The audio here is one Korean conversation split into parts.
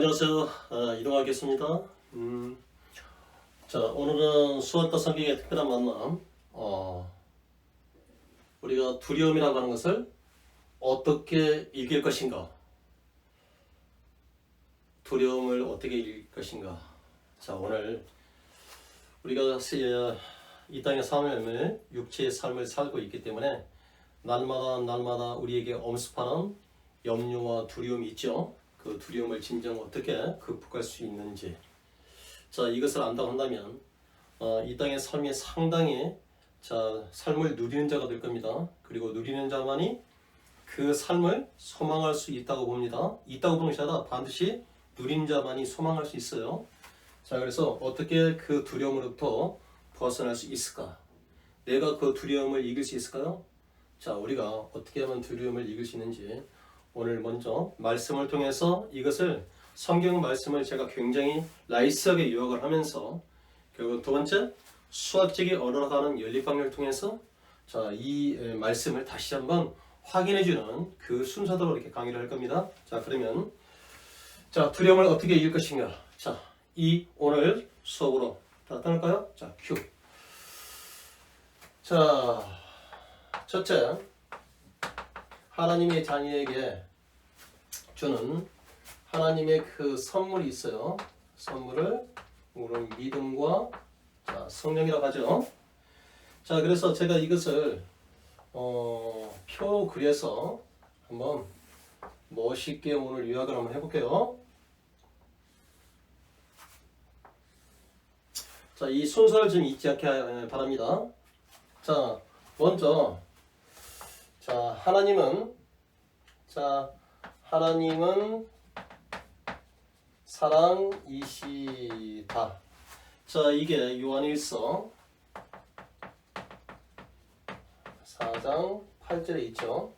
안녕하세요. 아, 이동하겠습니다. 음, 자, 오늘은 수학과 성경의 특별한 만남. 어, 우리가 두려움이라고 하는 것을 어떻게 이길 것인가? 두려움을 어떻게 이길 것인가? 자, 오늘 우리가 시- 이 땅의 삶을 육체의 삶을 살고 있기 때문에 날마다 날마다 우리에게 엄습하는 염려와 두려움이 있죠. 그 두려움을 진정 어떻게 극복할 수 있는지. 자, 이것을 안다고 한다면 어, 이 땅의 삶이 상당히 자, 삶을 누리는 자가 될 겁니다. 그리고 누리는 자만이 그 삶을 소망할 수 있다고 봅니다. 있다고 보는 것이 아니라 반드시 누리는 자만이 소망할 수 있어요. 자, 그래서 어떻게 그 두려움으로부터 벗어날 수 있을까? 내가 그 두려움을 이길 수 있을까요? 자, 우리가 어떻게 하면 두려움을 이길 수 있는지 오늘 먼저 말씀을 통해서 이것을 성경 말씀을 제가 굉장히 라이스하게 요약을 하면서 결국 두 번째 수학적이 얻어가는 연립방법을 통해서 자, 이 에, 말씀을 다시 한번 확인해 주는 그 순서대로 이렇게 강의를 할 겁니다. 자, 그러면 자, 두려움을 어떻게 이길 것인가? 자, 이 오늘 수업으로 자, 떠날까요? 자, 큐. 자, 첫째, 하나님의 자녀에게 주는 하나님의 그 선물이 있어요. 선물을 우리는 믿음과 자, 성령이라고 하죠. 자, 그래서 제가 이것을 어, 표 그려서 한번 멋있게 오늘 요약을 한번 해볼게요. 자, 이 순서를 좀 잊지 않게 하- 바랍니다. 자, 먼저 자, 하나님은 자, 하나님은 사랑이시다. 자, 이게 요한일서 4장 8절에 있죠.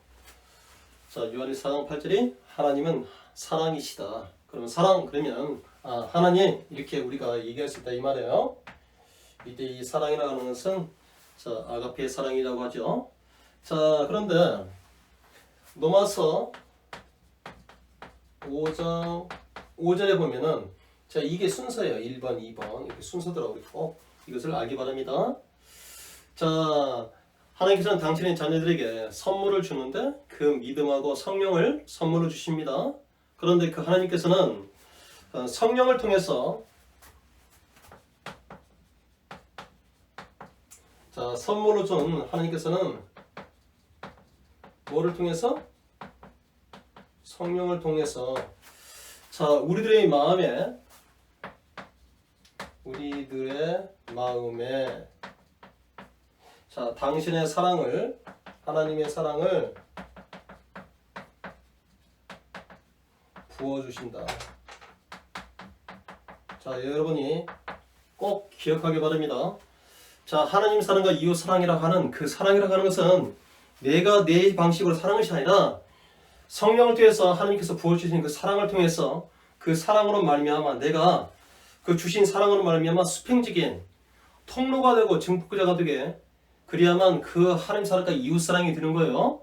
자, 요한일서 4장 8절이 하나님은 사랑이시다. 그러면 사랑 그러면 아, 하나님 이렇게 우리가 얘기할 수 있다 이 말이에요. 이때 이 사랑이라고 하는 것은 자, 아가페의 사랑이라고 하죠. 자, 그런데 로마서 5장 5절에 보면은 자, 이게 순서예요. 1번, 2번 이렇게 순서더라고요. 꼭 이것을 알기 바랍니다. 자, 하나님께서는 당신의 자녀들에게 선물을 주는데 그 믿음하고 성령을 선물로 주십니다. 그런데 그 하나님께서는 어, 성령을 통해서 자, 선물로 준 하나님께서는 뭐를 통해서? 성령을 통해서 자, 우리들의 마음에 우리들의 마음에 자, 당신의 사랑을 하나님의 사랑을 부어 주신다. 자, 여러분이 꼭 기억하기 바랍니다. 자, 하나님 사랑과 이웃 사랑이라 하는 그 사랑이라고 하는 것은 내가 내 방식으로 사랑을 아니라 성령을 통해서 하나님께서 부어주신 그 사랑을 통해서 그 사랑으로 말미암아 내가 그 주신 사랑으로 말미암아 수평적인 통로가 되고 증폭자가 되게 그리야만 그 하나님 사랑과 이웃 사랑이 되는 거예요.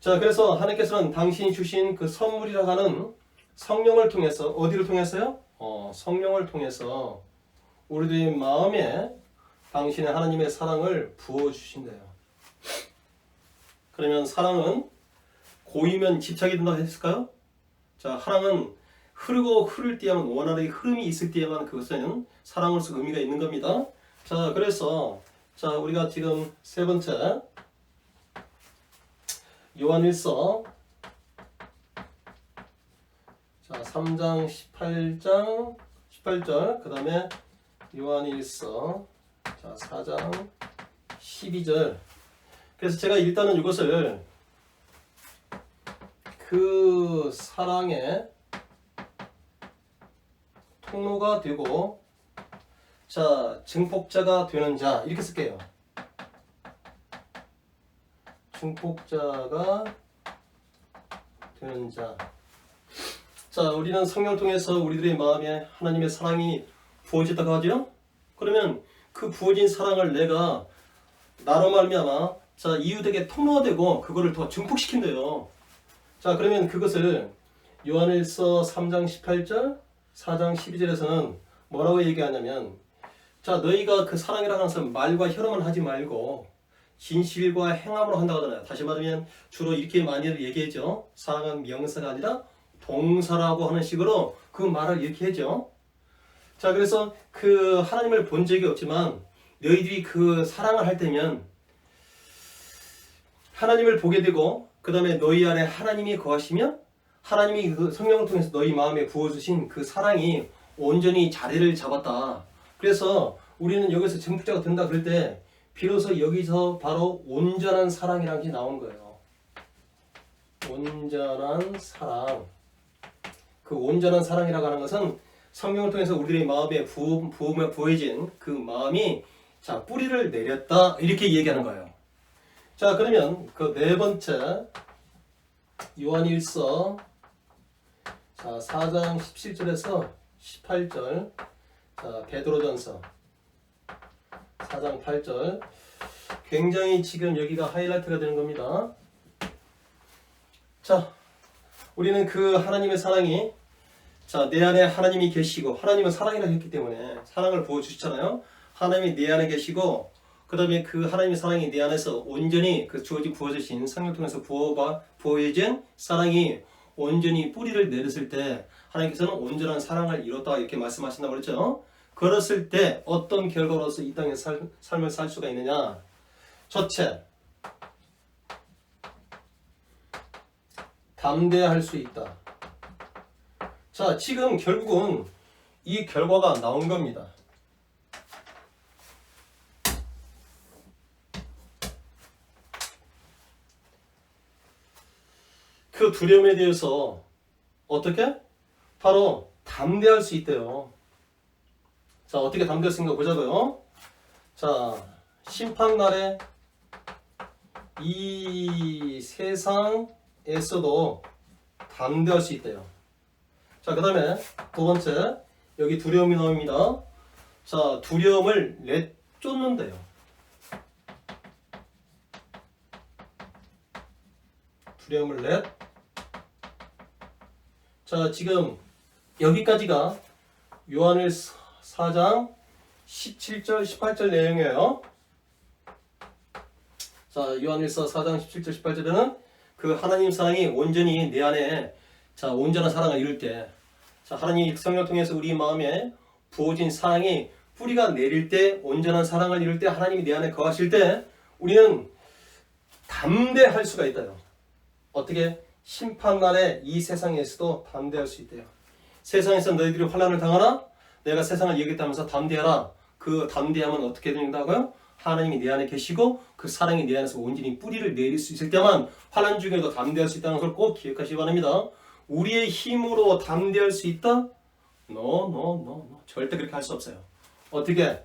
자, 그래서 하나님께서는 당신이 주신 그 선물이라 하는 성령을 통해서 어디를 통해서요? 어, 성령을 통해서 우리들의 마음에 당신의 하나님의 사랑을 부어 주신대요. 그러면 사랑은 고이면 집착이 된다고 했을까요? 자, 사랑은 흐르고 흐를 때에만 원활하게 흐름이 있을 때에만 그것은 사랑으로서 의미가 있는 겁니다. 자, 그래서 자, 우리가 지금 세 번째. 요한일서. 자, 3장 18장 18절. 그다음에 요한일서. 자, 4장 12절 그래서 제가 일단은 이것을 그 사랑의 통로가 되고 자 증폭자가 되는 자 이렇게 쓸게요. 증폭자가 되는 자. 자 우리는 성령을 통해서 우리들의 마음에 하나님의 사랑이 부어졌다고 하죠. 그러면 그 부어진 사랑을 내가 나로 말미암아 자 이웃에게 통로가 되고 그거를 더 증폭시킨대요. 자 그러면 그것을 요한일서 3장 18절, 4장 12절에서는 뭐라고 얘기하냐면 자 너희가 그 사랑이라 하는 것은 말과 혀로만 하지 말고 진실과 행함으로 한다고 하잖아요. 다시 말하면 주로 이렇게 많이 얘기했죠. 사랑은 명사가 아니라 동사라고 하는 식으로 그 말을 이렇게 했죠. 자 그래서 그 하나님을 본 적이 없지만 너희들이 그 사랑을 할 때면 하나님을 보게 되고 그 다음에 너희 안에 하나님이 거하시며 하나님이 그 성령을 통해서 너희 마음에 부어주신 그 사랑이 온전히 자리를 잡았다. 그래서 우리는 여기서 증폭자가 된다 그럴 때 비로소 여기서 바로 온전한 사랑이라는 게 나온 거예요. 온전한 사랑. 그 온전한 사랑이라고 하는 것은 성령을 통해서 우리들의 마음에 부어, 부어진 그 마음이 자 뿌리를 내렸다 이렇게 얘기하는 거예요. 자 그러면 그 네 번째 요한일서 자 4장 17절에서 18절 자 베드로전서 4장 8절 굉장히 지금 여기가 하이라이트가 되는 겁니다. 자 우리는 그 하나님의 사랑이 자 내 안에 하나님이 계시고 하나님은 사랑이라 했기 때문에 사랑을 보여 주시잖아요. 하나님이 내 안에 계시고 그 다음에 그 하나님의 사랑이 내 안에서 온전히 그 주어지 부어주신 성령 통해서 부어봐 부어진 사랑이 온전히 뿌리를 내렸을 때 하나님께서는 온전한 사랑을 이뤘다 이렇게 말씀하신다고 그랬죠. 그랬을 때 어떤 결과로서 이 땅에 살, 삶을 살 수가 있느냐? 첫째, 담대할 수 있다. 자, 지금 결국은 이 결과가 나온 겁니다. 그 두려움에 대해서 어떻게? 바로 담대할 수 있대요. 자, 어떻게 담대할 수 있는가 보자고요. 자, 심판날에 이 세상에서도 담대할 수 있대요. 자, 그 다음에 두 번째, 여기 두려움이 나옵니다. 자, 두려움을 내쫓는데요. 두려움을 내. 자, 지금 여기까지가 요한일 4장 17절, 18절 내용이에요. 자, 요한일서 4장 17절, 18절에는 그 하나님 사랑이 온전히 내 안에 자, 온전한 사랑을 이룰 때 자, 하나님 성령 통해서 우리 마음에 부어진 사랑이 뿌리가 내릴 때 온전한 사랑을 이룰 때 하나님이 내 안에 거하실 때 우리는 담대할 수가 있다요. 어떻게 심판날에 이 세상에서도 담대할 수 있대요. 세상에서 너희들이 환란을 당하나 내가 세상을 얘기했다면서 담대하라. 그 담대함은 어떻게 된다고요? 하나님이 내 안에 계시고 그 사랑이 내 안에서 온전히 뿌리를 내릴 수 있을 때만 환란 중에도 담대할 수 있다는 걸 꼭 기억하시기 바랍니다. 우리의 힘으로 담대할 수 있다? No, no, no, no. 절대 그렇게 할 수 없어요. 어떻게?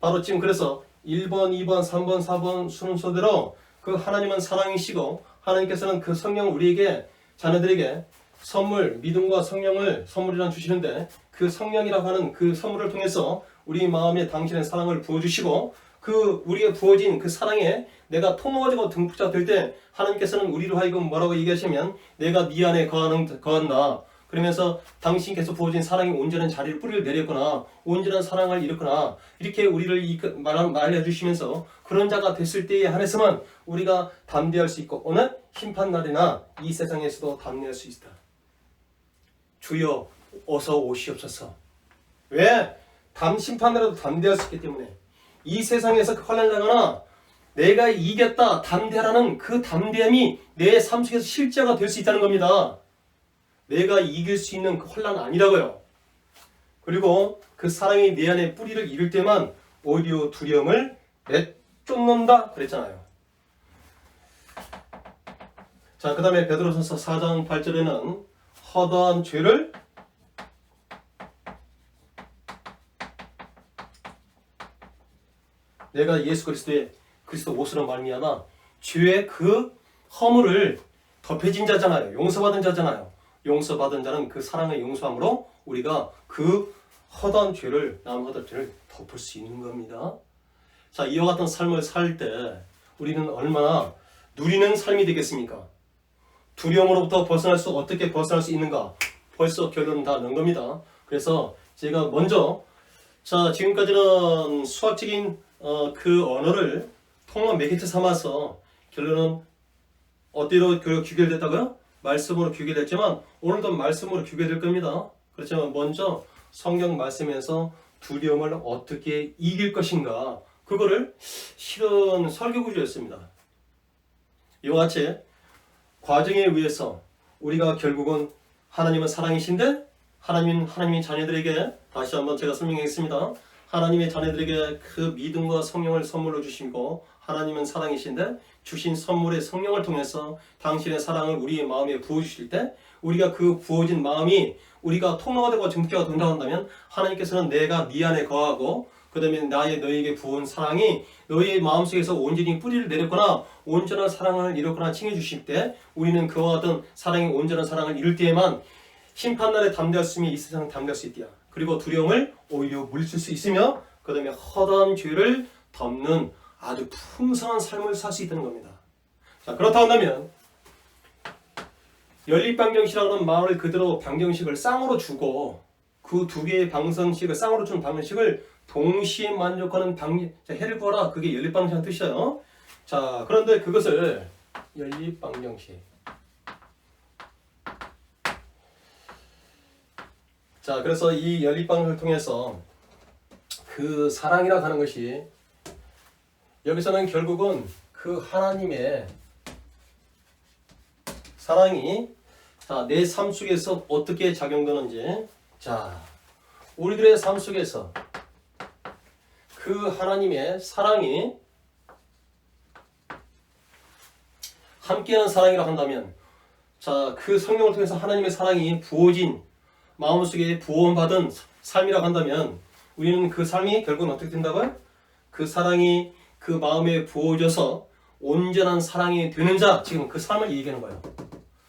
바로 지금 그래서 1번, 2번, 3번, 4번 순서대로 그 하나님은 사랑이시고 하나님께서는 그 성령을 우리에게 자녀들에게 선물, 믿음과 성령을 선물이란 주시는데 그 성령이라고 하는 그 선물을 통해서 우리 마음에 당신의 사랑을 부어주시고 그 우리의 부어진 그 사랑에 내가 통어가지고 등북자 될 때 하나님께서는 우리로 하여금 뭐라고 얘기하시면 내가 네 안에 거하는, 거한다. 그러면서 당신께서 부어진 사랑이 온전한 자리를 뿌리를 내렸거나 온전한 사랑을 이뤘거나 이렇게 우리를 말, 말해주시면서 그런 자가 됐을 때에 한해서만 우리가 담대할 수 있고 오늘 심판 날이나 이 세상에서도 담대할 수 있다. 주여 어서 오시옵소서. 왜? 담 심판이라도 담대할 수 있기 때문에 이 세상에서 그 환란을 당하나 내가 이겼다 담대라는 그 담대함이 내 삶 속에서 실제가 될 수 있다는 겁니다. 내가 이길 수 있는 그 환란 아니라고요. 그리고 그 사랑이 내 안에 뿌리를 잃을 때만 오히려 두려움을 내쫓는다 그랬잖아요. 자, 그 다음에 베드로전서 4장 8절에는 허다한 죄를 내가 예수 그리스도의 그리스도 옷으로 말미암아 죄의 그 허물을 덮여진 자잖아요. 용서받은 자잖아요. 용서받은 자는 그 사랑의 용서함으로 우리가 그 허다한 죄를 남 허다한 죄를 덮을 수 있는 겁니다. 자 이와 같은 삶을 살 때 우리는 얼마나 누리는 삶이 되겠습니까? 두려움으로부터 벗어날 수 어떻게 벗어날 수 있는가? 벌써 결론은 다 넣은 겁니다. 그래서 제가 먼저 자 지금까지는 수학적인 어, 그 언어를 통합 매개체 삼아서 결론은 어디로 그 규결됐다고요? 말씀으로 규결됐지만 오늘도 말씀으로 규결될 겁니다. 그렇지만 먼저 성경 말씀에서 두려움을 어떻게 이길 것인가 그거를 실은 설교 구조였습니다. 이와 같이 과정에 의해서 우리가 결국은 하나님은 사랑이신데 하나님 하나님의 자녀들에게 다시 한번 제가 설명하겠습니다. 하나님의 자녀들에게 그 믿음과 성령을 선물로 주시고 하나님은 사랑이신데 주신 선물의 성령을 통해서 당신의 사랑을 우리의 마음에 부어 주실 때 우리가 그 부어진 마음이 우리가 통로가 되고 증표가 된다고 한다면 하나님께서는 내가 네 안에 거하고 그 다음에 나의 너에게 부은 사랑이 너의 마음속에서 온전히 뿌리를 내렸거나 온전한 사랑을 이뤘거나 칭해 주실 때 우리는 그와 같은 사랑의 온전한 사랑을 이룰 때에만 심판날에 담대했음이 이 세상 담대할 수 있디야. 그리고 두려움을 오히려 물리칠 수 있으며 그 다음에 허다한 죄를 덮는 아주 풍성한 삶을 살 수 있다는 겁니다. 자 그렇다 한다면 연립방정식이라는 말을 그대로 방정식을 쌍으로 주고 그 두 개의 방정식을 쌍으로 준 방정식을 동시에 만족하는 방 자, 해를 구하라 그게 연립방정식 뜻이에요. 자 그런데 그것을 연립방정식 자 그래서 이 연립방정을 통해서 그 사랑이라고 하는 것이 여기서는 결국은 그 하나님의 사랑이 자, 내 삶 속에서 어떻게 작용되는지 자, 우리들의 삶 속에서 그 하나님의 사랑이 함께하는 사랑이라 한다면 자, 그 성령을 통해서 하나님의 사랑이 부어진 마음속에 부원받은 삶이라고 한다면 우리는 그 삶이 결국은 어떻게 된다고요? 그 사랑이 그 마음에 부어져서 온전한 사랑이 되는 자 지금 그 삶을 얘기하는 거예요.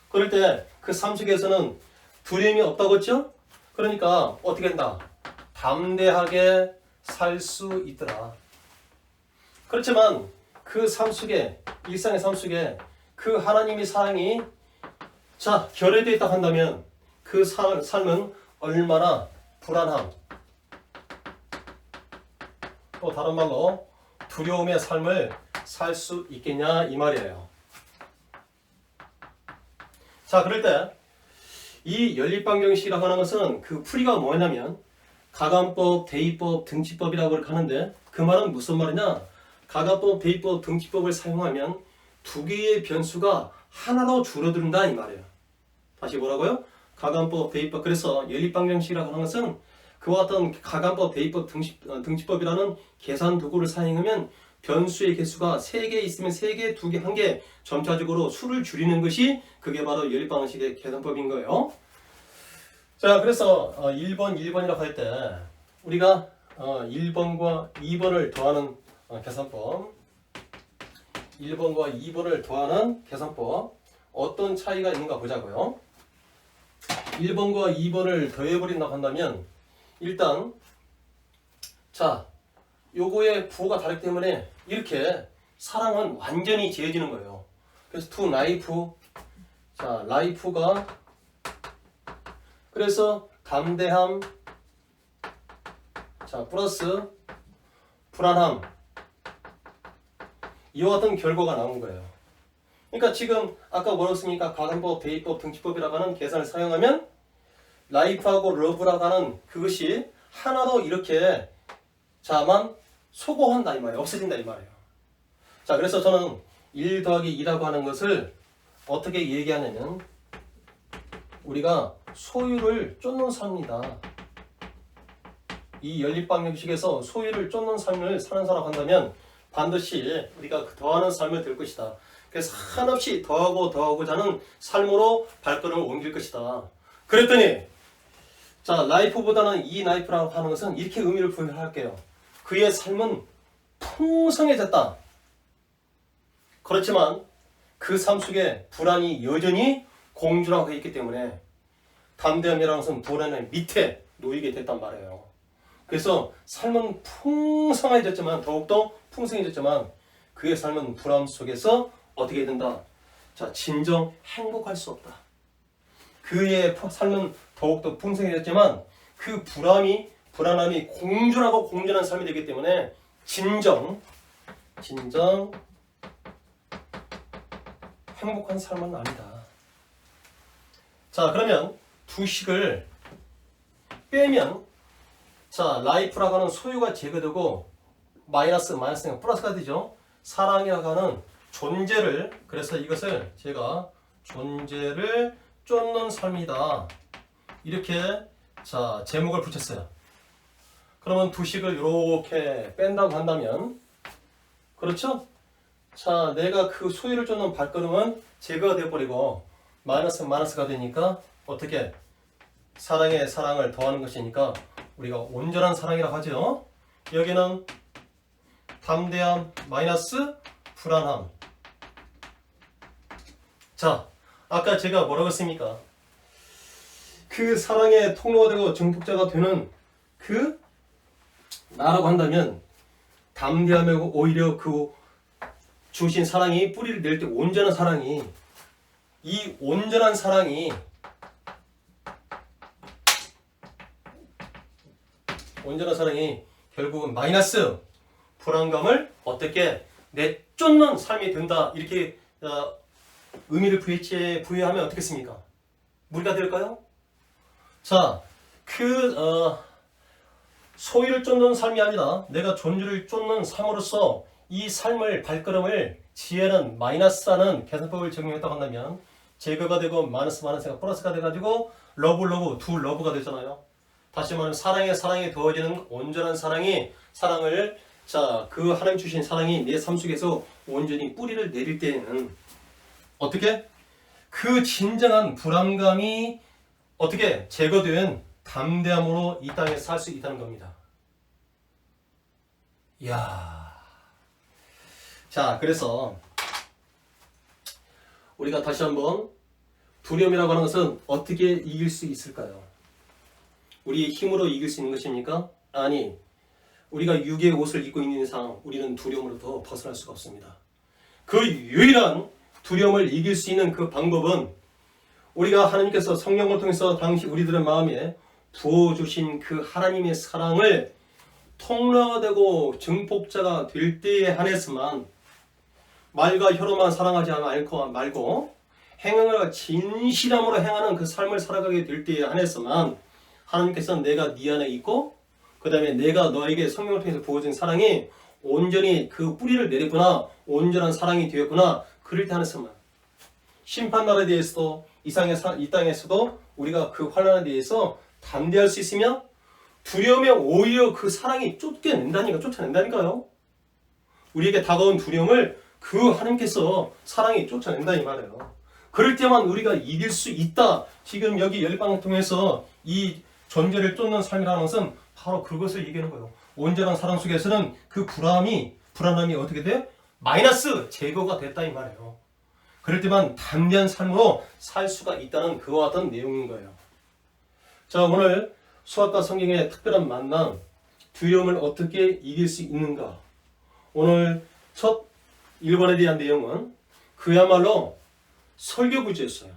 그럴 때 그 삶 속에서는 두려움이 없다고 했죠? 그러니까 어떻게 된다? 담대하게 살 수 있더라. 그렇지만 그 삶 속에 일상의 삶 속에 그 하나님의 사랑이 자 결여되어 있다 한다면 그 삶, 삶은 얼마나 불안함 또 다른 말로 두려움의 삶을 살 수 있겠냐 이 말이에요. 자 그럴 때 이 연립방정식이라고 하는 것은 그 풀이가 뭐냐면 가감법, 대입법, 등치법이라고 하는데 그 말은 무슨 말이냐? 가감법, 대입법, 등치법을 사용하면 두 개의 변수가 하나로 줄어든다 이 말이에요. 다시 뭐라고요? 가감법, 대입법. 그래서 연립방정식이라고 하는 것은 그와 같은 가감법, 대입법, 등식, 어, 등식법이라는 계산 도구를 사용하면 변수의 개수가 3개 있으면 3개, 2개, 1개 점차적으로 수를 줄이는 것이 그게 바로 연립방식의 계산법인 거예요. 자, 그래서 어, 1번, 1번이라고 할 때 우리가 어, 1번과 2번을 더하는 어, 계산법 1번과 2번을 더하는 계산법 어떤 차이가 있는가 보자고요. 1번과 2번을 더해버린다고 한다면 일단 자 요거의 부호가 다르기 때문에 이렇게 사랑은 완전히 지어지는 거예요. 그래서 to life 자 life가 그래서 담대함 자 플러스 불안함 이와 같은 결과가 나온 거예요. 그러니까 지금 아까 뭐라고 했습니까? 가산법, 대입법, 등치법이라고 하는 계산을 사용하면 라이프하고 러브라고 하는 그것이 하나도 이렇게 자만 소거한다 이 말이에요. 없어진다 이 말이에요. 자 그래서 저는 1 더하기 2라고 하는 것을 어떻게 얘기하냐면 우리가 소유를 쫓는 삶이다. 이 연립방정식에서 소유를 쫓는 삶을 사는 사람 한다면 반드시 우리가 그 더하는 삶을 될 것이다. 그래서 한없이 더하고 더하고자 하는 삶으로 발걸음을 옮길 것이다. 그랬더니 자 라이프보다는 이 라이프라고 하는 것은 이렇게 의미를 부여할게요. 그의 삶은 풍성해졌다. 그렇지만 그 삶 속에 불안이 여전히 공주라고 있기 때문에 담대함이라는 것은 불안의 밑에 놓이게 됐단 말이에요. 그래서 삶은 풍성해졌지만 더욱더 풍성해졌지만 그의 삶은 불안 속에서 어떻게 된다? 자, 진정 행복할 수 없다. 그의 삶은 더욱더 풍성해졌지만 그 불안이 불안함이 공존하고 공존한 삶이 되기 때문에 진정 진정 행복한 삶은 아니다. 자, 그러면 두 식을 빼면 자, 라이프라고 하는 소유가 제거되고 마이너스 마이너스가 플러스가 되죠. 사랑이라고 하는 존재를 그래서 이것을 제가 존재를 쫓는 삶이다. 이렇게 자, 제목을 붙였어요. 그러면 두 식을 이렇게 뺀다고 한다면 그렇죠? 자, 내가 그 소유를 쫓는 발걸음은 제거가 되어버리고 마이너스 마이너스가 되니까 어떻게 사랑에 사랑을 더하는 것이니까 우리가 온전한 사랑이라고 하죠. 여기는 담대함 마이너스 불안함. 자, 아까 제가 뭐라고 했습니까? 그 사랑의 통로가 되고 증폭자가 되는 그 나라고 한다면 담대함이고 오히려 그 주신 사랑이 뿌리를 낼 때 온전한 사랑이 이 온전한 사랑이 온전한 사랑이 결국은 마이너스 불안감을 어떻게 내쫓는 삶이 된다 이렇게 어, 의미를 부여하면 어떻겠습니까? 무리가 될까요? 자, 그 어, 소위를 쫓는 삶이 아니라 내가 존재를 쫓는 삶으로서 이 삶을 발걸음을 지혜는 마이너스하는 계산법을 적용했다고 한다면 제거가 되고 마이너스 마이너스가 플러스가 돼가지고 러브 러브 두 러브가 되잖아요. 다시 말하면 사랑에 사랑이 더해지는 온전한 사랑이 사랑을 자 그 하나님 주신 사랑이 내 삶 속에서 온전히 뿌리를 내릴 때에는 어떻게 그 진정한 불안감이 어떻게 제거된 담대함으로 이 땅에 살수 있다는 겁니다. 이야. 자, 그래서 우리가 다시 한번 두려움이라고 하는 것은 어떻게 이길 수 있을까요? 우리의 힘으로 이길 수 있는 것입니까? 아니, 우리가 육의 옷을 입고 있는 이상 우리는 두려움으로부터 벗어날 수가 없습니다. 그 유일한 두려움을 이길 수 있는 그 방법은 우리가 하나님께서 성령을 통해서 당시 우리들의 마음에 부어주신 그 하나님의 사랑을 통로가 되고 증폭자가 될 때에 한해서만 말과 혀로만 사랑하지 않고 말고 행을 진실함으로 행하는 그 삶을 살아가게 될 때에 한해서만 하나님께서 내가 네 안에 있고 그 다음에 내가 너에게 성령을 통해서 부어진 사랑이 온전히 그 뿌리를 내렸구나 온전한 사랑이 되었구나 그럴 때 한해서만 심판날에 대해서도 이상의 사, 이 땅에서도 우리가 그 환란에 대해서 담대할 수 있으며 두려움에 오히려 그 사랑이 쫓겨낸다니까 쫓아낸다니까요. 우리에게 다가온 두려움을 그 하나님께서 사랑이 쫓아낸다 이 말이에요. 그럴 때만 우리가 이길 수 있다. 지금 여기 열방을 통해서 이 존재를 쫓는 삶이라는 것은 바로 그것을 얘기하는 거예요. 온전한 사랑 속에서는 그 불안함이 불안함이 어떻게 돼? 마이너스 제거가 됐다 이 말이에요. 그럴 때만 담대한 삶으로 살 수가 있다는 그와 같은 내용인 거예요. 자 오늘 수학과 성경의 특별한 만남 두려움을 어떻게 이길 수 있는가 오늘 첫 1번에 대한 내용은 그야말로 설교 구제였어요.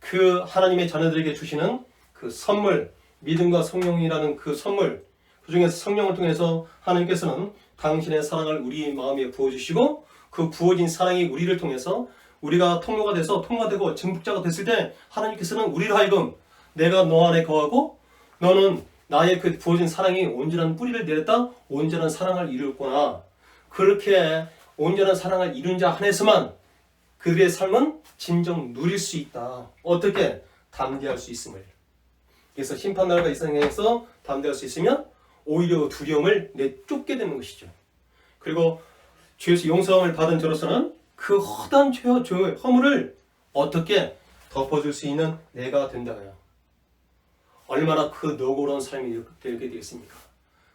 그 하나님의 자녀들에게 주시는 그 선물 믿음과 성령이라는 그 선물 그 중에서 성령을 통해서 하나님께서는 당신의 사랑을 우리 마음에 부어주시고 그 부어진 사랑이 우리를 통해서 우리가 통로가 돼서 통과되고 증폭자가 됐을 때 하나님께서는 우리를 하여금 내가 너 안에 거하고 너는 나의 그 부어진 사랑이 온전한 뿌리를 내렸다 온전한 사랑을 이루었구나. 그렇게 온전한 사랑을 이룬 자 한해서만 그들의 삶은 진정 누릴 수 있다. 어떻게? 담대할 수 있음을. 그래서 심판날과 이상에서 담대할 수 있으면 오히려 두려움을 내쫓게 되는 것이죠. 그리고 죄에서 용서함을 받은 저로서는 그 허단 죄, 죄 허물을 어떻게 덮어줄 수 있는 내가 된다고요. 얼마나 그 노고로운 삶이 되게 되겠습니까?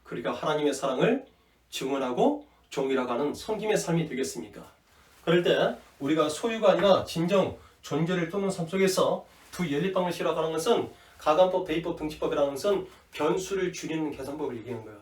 그러니까 하나님의 사랑을 증언하고 종이라고 하는 성김의 삶이 되겠습니까? 그럴 때 우리가 소유가 아니라 진정 존재를 쫓는 삶 속에서 두 연립방을 실어가는 것은 가관법, 대입법, 등치법이라는 것은 변수를 줄이는 계산법을 얘기하는 거예요.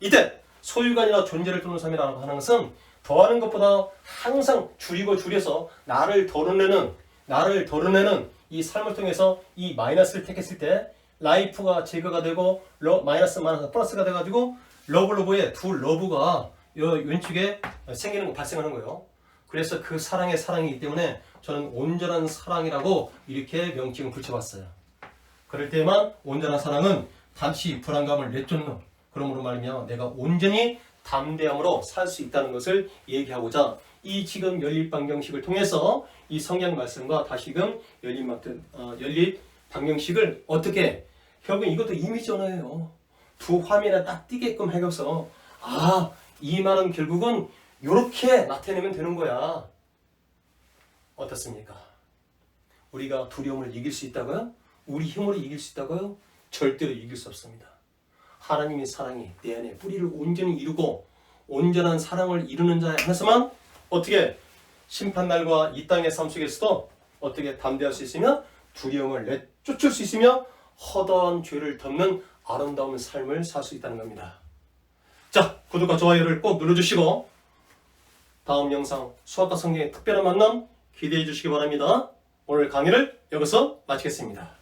이때 소유가 아니라 존재를 쫓는 삶이라고 하는 것은 더하는 것보다 항상 줄이고 줄여서 나를 덜어내는 나를 덜어내는 이 삶을 통해서 이 마이너스를 택했을 때 라이프가 제거가 되고 러, 마이너스 마이너스 플러스가 돼가지고 러브 러브의 두 러브가 요 왼쪽에 생기는 거 발생하는 거예요. 그래서 그 사랑의 사랑이기 때문에 저는 온전한 사랑이라고 이렇게 명칭을 붙여봤어요. 그럴 때만 온전한 사랑은 잠시 불안감을 내쫓는 그러므로 말이면 내가 온전히 담대함으로 살 수 있다는 것을 얘기하고자 이 지금 연립 방정식을 통해서 이 성경 말씀과 다시금 연립 마트 어, 연립 방정식을 어떻게 결국 이것도 이미지 언어예요. 두 화면에 딱 띄게끔 해서 아 이 말은 결국은 이렇게 나타내면 되는 거야. 어떻습니까? 우리가 두려움을 이길 수 있다고요? 우리 힘으로 이길 수 있다고요? 절대로 이길 수 없습니다. 하나님의 사랑이 내 안에 뿌리를 온전히 이루고 온전한 사랑을 이루는 자에 한해서만 어떻게 심판날과 이 땅의 삶 속에서도 어떻게 담대할 수 있으며 두려움을 내쫓을 수 있으며 허다한 죄를 덮는 아름다운 삶을 살 수 있다는 겁니다. 자, 구독과 좋아요를 꼭 눌러주시고 다음 영상 수학과 성경의 특별한 만남 기대해 주시기 바랍니다. 오늘 강의를 여기서 마치겠습니다.